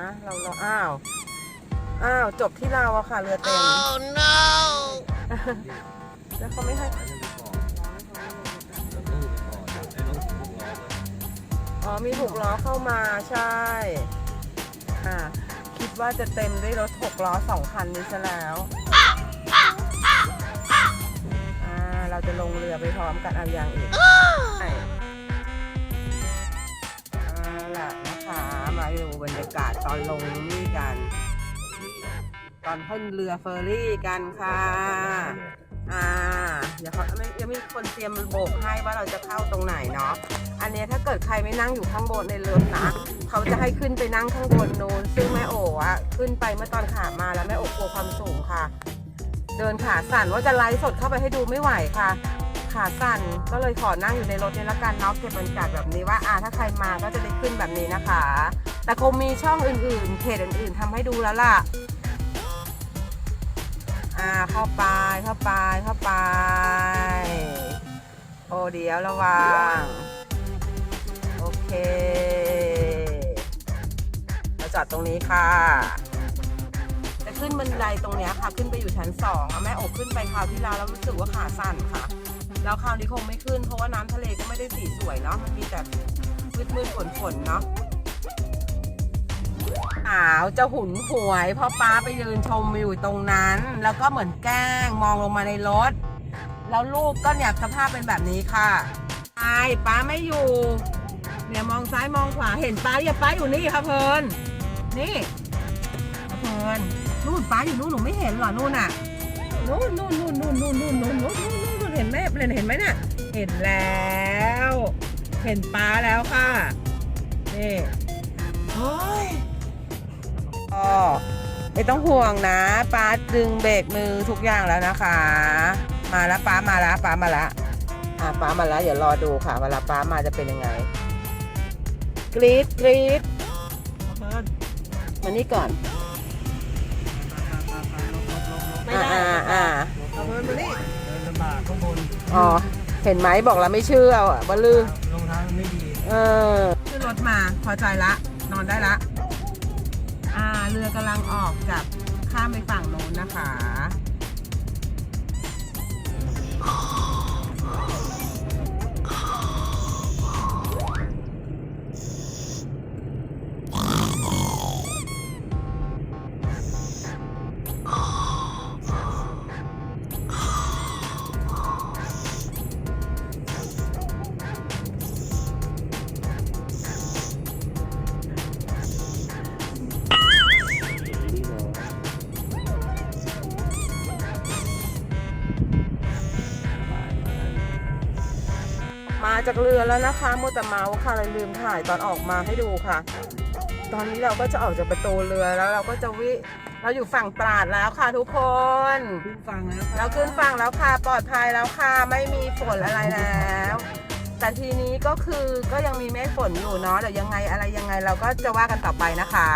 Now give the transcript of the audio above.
นะเราเราอ้าวอ้าวจบที่เราอะค่ะเรือเต็มแล้วเขาไม่ให้อ๋อมีหกล้อเข้ามาใช่อ่าคิดว่าจะเต็มด้วยรถหกล้อสองคันนี้ซะแล้วอ่าเราจะลงเรือไปพร้อมกันเอาอย่างอีก บรรยากาศตอนลงนี่กัน ตอนขึ้นเรือเฟอร์รี่กันค่ะ อ่า เดี๋ยวเขาไม่ยังมีคนเตรียมโบกให้ว่าเราจะเข้าตรงไหนเนาะ อันเนี้ยถ้าเกิดใครไม่นั่งอยู่ข้างบนในเรือนะ เขาจะให้ขึ้นไปนั่งข้างบนนู้น ซึ่งแม่โอ๋อะขึ้นไปเมื่อตอนขามาแล้วแม่โอ๋กลัวความสูงค่ะ เดินขาสั่นว่าจะไลฟ์สดเข้าไปให้ดูไม่ไหวค่ะขาสั่นก็เลยขอนั่งอยู่ในรถนี่ละกันเนาะเก็บบรรยากาศแบบนี้ว่าอ่าถ้าใครมาก็จะได้ขึ้นแบบนี้นะคะ แต่คงมีช่องอื่นๆเพจอื่นๆทำให้ดูแล้วล่ะ อ่าเข้าไปเข้าไปเข้าไป โอ้เดี๋ยวระวัง โอเคเราจอดตรงนี้ค่ะจะขึ้นบันไดตรงเนี้ยค่ะ ขึ้นไปอยู่ชั้นสองอะแม่อบขึ้นไปคราวที่แล้วแล้วรู้สึกว่าขาสั่นค่ะ แล้วคราวนี้คงไม่ขึ้นเพราะว่าน้ำทะเลก็ไม่ได้สีสวยเนาะมันมีแต่มืดมืดฝนฝนๆเนาะ อ้าวจะหุนหวยเพราะป้าไปยืนชมวิวตรงนั้น แล้วก็เหมือนแกล้งมองลงมาในรถ แล้วลูกก็เนี่ยสภาพเป็นแบบนี้ค่ะไอป้าไม่อยู่ เนี่ยมองซ้ายมองขวาเห็นป้าอย่าป้าอยู่นี่ค่ะเพลินนี่เพลินนู่นป้าอยู่นู่นหนูไม่เห็นเหรอนู่นน่ะนู่นนู่นนู่นนู่นนู่นนู่นนู่นนู่นนู่นเห็นไหมเห็นเห็นไหมน่ะเห็นแล้ว เห็นป้าแล้วค่ะนี่โอ้ ก็ไม่ต้องห่วงนะป้าดึงเบรกมือทุกอย่างแล้วนะคะ มาแล้วป้ามาแล้วป้ามาแล้วอะป้ามาแล้วเดี๋ยวรอดูค่ะเวลาป้ามาจะเป็นยังไง กรีดกรีดมานี่ก่อนไม่ได้อ่าอ่าเอาเพิ่มมานี่เดินลำบากข้างบนอ๋อเห็นไหมบอกแล้วไม่เชื่อว่าลือรองเท้ามันไม่ดี เออขึ้นรถมาพอใจละ นอนได้ละ อ่าเรือกำลังออกจากข้ามไปฝั่งโน้นนะคะ มาจากเรือแล้วนะคะมัวแต่เมาส์ค่ะเลยลืมถ่ายตอนออกมาให้ดูค่ะ ตอนนี้เราก็จะออกจากประตูเรือแล้วเราก็จะวิเราอยู่ฝั่งตราดแล้วค่ะทุกคนขึ้นฟังแล้วเราขึ้นฝั่งแล้วค่ะปลอดภัยแล้วค่ะไม่มีฝนอะไรแล้ว แต่ทีนี้ก็คือก็ยังมีเมฆฝนอยู่เนาะเดี๋ยวยังไงอะไรยังไงเราก็จะว่ากันต่อไปนะคะ